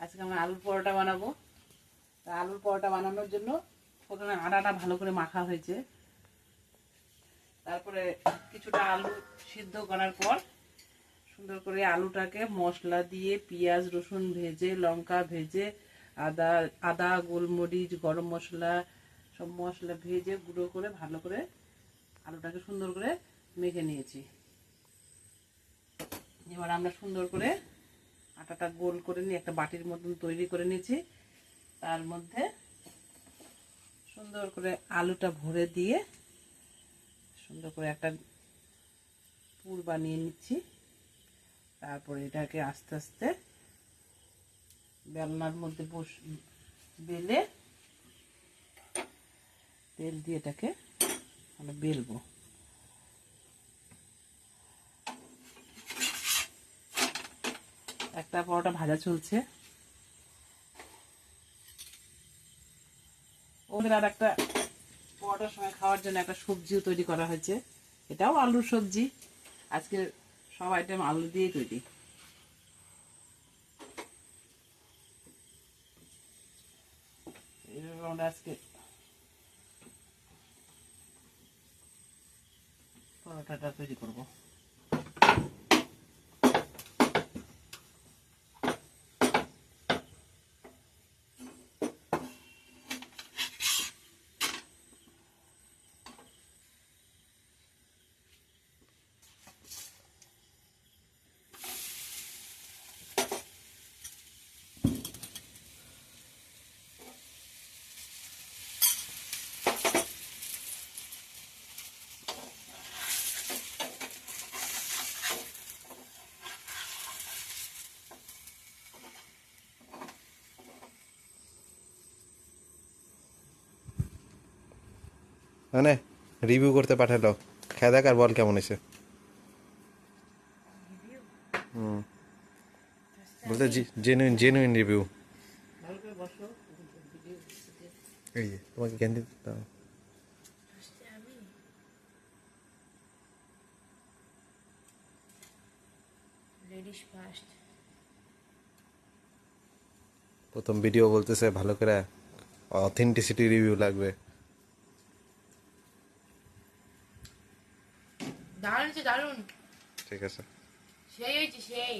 আজকে আমরা আলুর পরোটা বানাবো। তা আলুর পরোটা বানানোর জন্য প্রথমে আটাটা ভালো করে মাখা হয়েছে। তারপরে কিছুটা আলু সিদ্ধ করার পর সুন্দর করে আলুটাকে মশলা দিয়ে পেঁয়াজ, রসুন ভেজে, লঙ্কা ভেজে, আদা আদা, গোলমরিচ, গরম মশলা, সব মশলা ভেজে গুঁড়ো করে ভালো করে আলুটাকে সুন্দর করে মেখে নিয়েছি। এবার আমরা সুন্দর করে আটাটা গোল করে নিয়ে একটা বাটির মতন তৈরি করে নিয়েছি। তার মধ্যে সুন্দর করে আলুটা ভরে দিয়ে সুন্দর করে একটা পুর বানিয়ে নিচ্ছি। তারপরে এটাকে আস্তে আস্তে বেলনার মধ্যে বস, বেলে তেল দিয়ে এটাকে আমরা বেলবো। একটা পরোটা ভাজা চলছে। ওদের আর একটা পরোটার সময় খাওয়ার জন্য একটা সবজিও তৈরি করা হয়েছে। এটাও আলুর সবজি। আজকে সব আইটেম আলু দিয়েই তৈরি। আজকে পরোটাটা তৈরি করব। মানে রিভিউ করতে পাঠালো খেয়ে দেখ আর বল কেমন হয়েছে। হুম। বলতে জেনুইন জেনুইন রিভিউ এই যে তোমাকে জ্ঞান দিতে প্রথম ভিডিও বলতেছে ভালো করে অথেন্টিসিটি রিভিউ লাগবে। দারুণ আছে দারুণ ঠিক আছে। সেই হয়েছে সেই।